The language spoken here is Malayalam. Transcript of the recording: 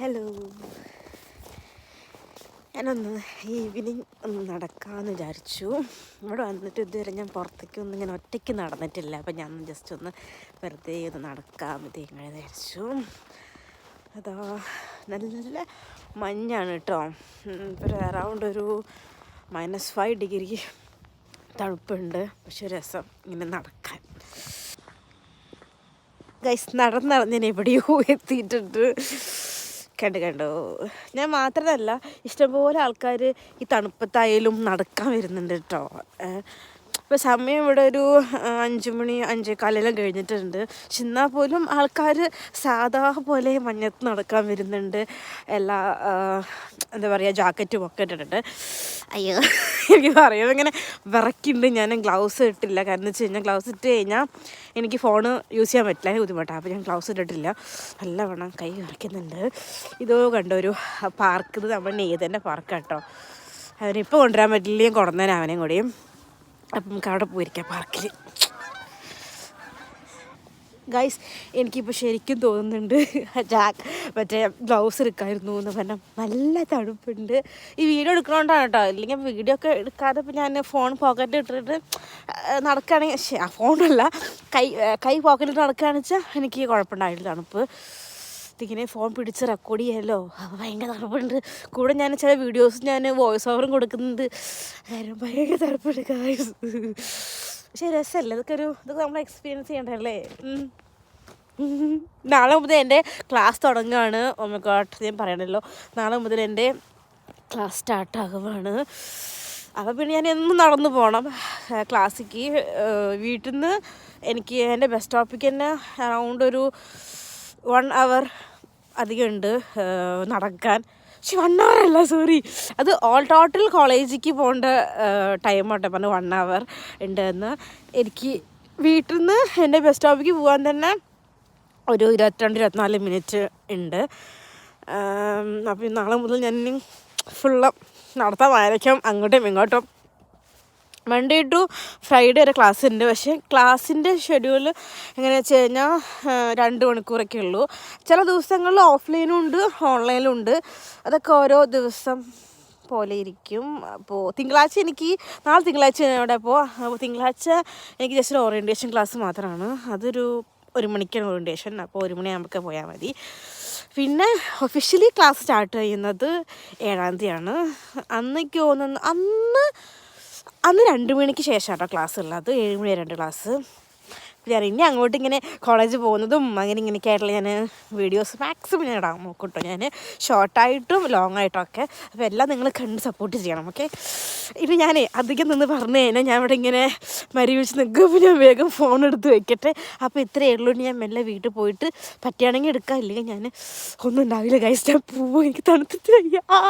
ഹലോ ഞാനൊന്ന് ഈവനിങ് ഒന്ന് നടക്കാമെന്ന് വിചാരിച്ചു. ഇവിടെ വന്നിട്ട് ഇതുവരെ ഞാൻ പുറത്തേക്ക് ഒന്നും ഇങ്ങനെ ഒറ്റയ്ക്ക് നടന്നിട്ടില്ല. അപ്പം ഞാൻ ജസ്റ്റ് ഒന്ന് വെറുതെ ഒന്ന് നടക്കാം ഇത് ഇങ്ങനെ വിചാരിച്ചു. അതാ നല്ല മഞ്ഞാണ് കേട്ടോ ഇപ്പോൾ അറൗണ്ട് ഒരു മൈനസ് ഫൈവ് ഡിഗ്രി തണുപ്പുണ്ട്. പക്ഷെ രസം ഇങ്ങനെ നടക്കാൻ. ഗൈസ് നടന്ന് നടന്ന് ഞാൻ എവിടെയോ എത്തിയിട്ടുണ്ട്. കണ്ടു കണ്ടോ. ഞാൻ മാത്രമല്ല ഇഷ്ടംപോലെ ആൾക്കാർ ഈ തണുപ്പത്തായാലും നടക്കാൻ വരുന്നുണ്ട് കേട്ടോ ഇപ്പോൾ സമയം ഇവിടെ ഒരു അഞ്ച് മണി അഞ്ചേകാലെല്ലാം കഴിഞ്ഞിട്ടുണ്ട്. പക്ഷെ എന്നാൽ പോലും ആൾക്കാർ സാധാ പോലെ മഞ്ഞത്ത് നടക്കാൻ വരുന്നുണ്ട്. എല്ലാ എന്താ പറയുക ജാക്കറ്റും ഒക്കെ ഇട്ടിട്ടുണ്ട്. അയ്യോ എനിക്ക് പറയുമ്പോൾ ഇങ്ങനെ വിറക്കുണ്ട് ഞാൻ ഗ്ലൗസ് ഇട്ടില്ല. കാരണം എന്ന് വെച്ച് കഴിഞ്ഞാൽ ഗ്ലൗസ് ഇട്ട് കഴിഞ്ഞാൽ എനിക്ക് ഫോണ് യൂസ് ചെയ്യാൻ പറ്റില്ല. ബുദ്ധിമുട്ടാണ് അപ്പോൾ ഞാൻ ഗ്ലൗസ് ഇട്ടിട്ടില്ല. നല്ലവണ്ണം കൈ വിറയ്ക്കുന്നുണ്ട്. ഇതോ കണ്ടോ ഒരു പാർക്ക്. ഇത് നമ്മുടെ നെയ്തന്റെ കേട്ടോ അവനിപ്പോൾ കൊണ്ടുവരാൻ പറ്റില്ല. കൊണ്ടുവന്നേനെ അവനെയും കൂടിയും. അപ്പം നമുക്ക് അവിടെ പോയിരിക്കാം പാർക്കിൽ ഗൈസ് എനിക്കിപ്പോൾ ശരിക്കും തോന്നുന്നുണ്ട് ജാക്ക് മറ്റേ ബ്ലൗസ് എടുക്കായിരുന്നു എന്ന് പറഞ്ഞാൽ നല്ല തണുപ്പുണ്ട്. ഈ വീഡിയോ എടുക്കണോണ്ടാണ് കേട്ടോ ഇല്ലെങ്കിൽ വീഡിയോ ഒക്കെ എടുക്കാതെ ഇപ്പം ഞാൻ ഫോൺ പോക്കറ്റിൽ ഇട്ടിട്ട് നടക്കുകയാണെങ്കിൽ ഫോണല്ല കൈ കൈ പോക്കറ്റിൽ നടക്കുകയാണെന്ന് വെച്ചാൽ എനിക്ക് കുഴപ്പമുണ്ടായില്ല തണുപ്പ്. ഇതിങ്ങനെ ഫോൺ പിടിച്ച് റെക്കോർഡ് ചെയ്യാമല്ലോ ഭയങ്കര തണുപ്പുണ്ട്. കൂടെ ഞാൻ ചില വീഡിയോസ് ഞാൻ വോയിസ് ഓവറും കൊടുക്കുന്നത് കാര്യം ഭയങ്കര തണുപ്പുണ്ട് കാര്യം പക്ഷേ രസമല്ലേ ഇതൊക്കെ ഒരു ഇതൊക്കെ നമ്മൾ എക്സ്പീരിയൻസ് ചെയ്യണ്ടല്ലേ. നാളെ മുതൽ എന്റെ ക്ലാസ് തുടങ്ങുകയാണ് ഒമഗോട്ട് ഞാൻ പറയണല്ലോ. നാളെ മുതൽ എന്റെ ക്ലാസ് സ്റ്റാർട്ടാകുവാണ് അപ്പോൾ പിന്നെ ഞാൻ എന്നും നടന്നു പോകണം ക്ലാസ്സിക്ക് വീട്ടിൽ നിന്ന് എനിക്ക് എന്റെ ബസ് സ്റ്റോപ്പിക്ക് തന്നെ അറൗണ്ട് ഒരു വൺ അവർ അധികമുണ്ട് നടക്കാൻ. പക്ഷെ വൺ അവർ അല്ല സോറി അത് ഓൾ ടോട്ടൽ കോളേജിലേക്ക് പോകേണ്ട ടൈം ആട്ടെ. പറഞ്ഞു വൺ അവർ ഉണ്ട് എന്ന് എനിക്ക് വീട്ടിൽ നിന്ന് എന്റെ ബസ് സ്റ്റോപ്പിലേക്ക് പോകാൻ തന്നെ ഒരു ഇരുപത്തിരണ്ട് ഇരുപത്തിനാല് മിനിറ്റ് ഉണ്ട്. അപ്പോൾ നാളെ മുതൽ ഞാൻ ഫുള്ള് നടത്താൻ വായിക്കാം അങ്ങോട്ടും ഇങ്ങോട്ടും മൺഡേ ടു ഫ്രൈഡേ വരെ ക്ലാസ് ഉണ്ട് പക്ഷേ ക്ലാസ്സിന്റെ ഷെഡ്യൂൾ എങ്ങനെയാണെന്ന് വെച്ച് കഴിഞ്ഞാൽ രണ്ട് മണിക്കൂറൊക്കെ ഉള്ളൂ. ചില ദിവസങ്ങളിൽ ഓഫ്ലൈനും ഉണ്ട് ഓൺലൈനും ഉണ്ട്. അതൊക്കെ ഓരോ ദിവസം പോലെ ഇരിക്കും. അപ്പോൾ തിങ്കളാഴ്ച എനിക്ക് നാളെ തിങ്കളാഴ്ച അവിടെ അപ്പോൾ തിങ്കളാഴ്ച എനിക്ക് ജസ്റ്റ് ഓറിയന്റേഷൻ ക്ലാസ് മാത്രമാണ് അതൊരു ഒരു മണിക്കാണ് ഓറിയന്റേഷൻ അപ്പോൾ ഒരു മണിയാകുമ്പോൾ പോയാൽ മതി. പിന്നെ ഒഫീഷ്യലി ക്ലാസ് സ്റ്റാർട്ട് ചെയ്യുന്നത് ഏഴാം തീയതിയാണ്. അന്നേക്ക് തോന്നുന്നു അന്ന് അന്ന് രണ്ട് മണിക്ക് ശേഷം കേട്ടോ ക്ലാസ് ഉള്ളത് ഏഴ് മണി വരെ ഉണ്ട് ക്ലാസ് ഞാൻ ഇനി അങ്ങോട്ട് ഇങ്ങനെ കോളേജ് പോകുന്നതും അങ്ങനെ ഇങ്ങനെയൊക്കെ ആയിട്ടുള്ള ഞാൻ വീഡിയോസ് മാക്സിമം ഞാൻ ഇടാൻ നോക്കും കേട്ടോ ഞാൻ ഷോർട്ടായിട്ടും ലോങ് ആയിട്ടും ഒക്കെ. അപ്പോൾ എല്ലാം നിങ്ങൾ കണ്ട് സപ്പോർട്ട് ചെയ്യണം ഓക്കെ ഇനി ഞാൻ അധികം നിന്ന് പറഞ്ഞു കഴിഞ്ഞാൽ ഞാൻ ഇവിടെ ഇങ്ങനെ മരിവിച്ച് നിൽക്കുമ്പോൾ ഞാൻ വേഗം ഫോൺ എടുത്ത് വെക്കട്ടെ. അപ്പോൾ ഇത്രയേ ഉള്ളൂ. ഞാൻ മെല്ലെ വീട്ടിൽ പോയിട്ട് പറ്റുകയാണെങ്കിൽ എടുക്കാം. ഇല്ലെങ്കിൽ ഞാൻ ഒന്നും ഉണ്ടാവില്ല ഞാൻ പോവും. എനിക്ക് തണുത്തിട്ട് വയ്യ. ആ.